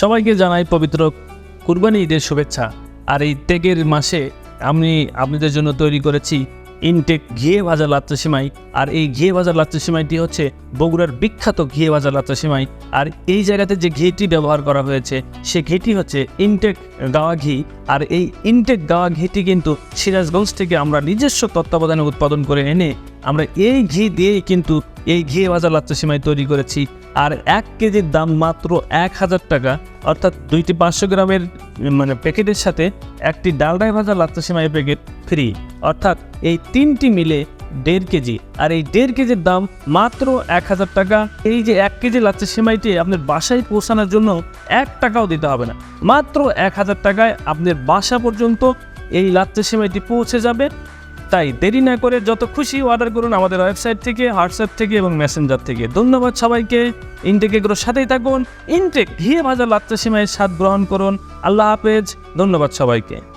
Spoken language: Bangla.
সবাইকে জানাই পবিত্র কুরবানি ঈদের শুভেচ্ছা। আর এই ত্যাগের মাসে আমি আপনাদের জন্য তৈরি করেছি ইনটেক ঘিয়ে ভাজা লাচ্চা সিমাই। আর এই ঘিয়ে ভাজা লাচ্চা সিমাইটি হচ্ছে বগুড়ার বিখ্যাত ঘিয়ে ভাজা লাচ্চা সিমাই। আর এই জায়গাতে যে ঘিটি ব্যবহার করা হয়েছে, সে ঘিটি হচ্ছে ইনটেক গাওয়া ঘি। আর এই ইনটেক গাওয়া ঘিটি কিন্তু সিরাজগঞ্জ থেকে আমরা নিজস্ব তত্ত্বাবধানে উৎপাদন করে এনে আমরা এই ঘি দিয়েই কিন্তু এই ঘি ভাজা লাচ্চা সিমাই তৈরি করেছি। আর এক কেজির দাম মাত্র এক হাজার টাকা। অর্থাৎ দুইটি পাঁচশো গ্রামের মানে প্যাকেটের সাথে একটি ডালডাই ভাজা লাচ্চা সিমাই প্যাকেট ফ্রি। অর্থাৎ এই তিনটি মিলে দেড় কেজি। আর এই দেড় কেজির দাম মাত্র এক হাজার টাকা। এই যে এক কেজি লাচ্চা সিমাইটি আপনার বাসায় পৌঁছানোর জন্য এক টাকাও দিতে হবে না। মাত্র এক হাজার টাকায় আপনার বাসা পর্যন্ত এই লাচ্চা সিমাইটি পৌঁছে যাবে। তাই দেরি না করে যত খুশি অর্ডার করুন আমাদের ওয়েবসাইট থেকে হোয়াটসঅ্যাপ থেকে এবং মেসেঞ্জার থেকে। ধন্যবাদ সবাইকে। ইনটেক এগুলোর সাথেই থাকুন। ইনটেক ঘিয়ে ভাজা লাচ্চা সীমায় স্বাদ গ্রহণ করুন। আল্লাহ হাফেজ। ধন্যবাদ সবাইকে।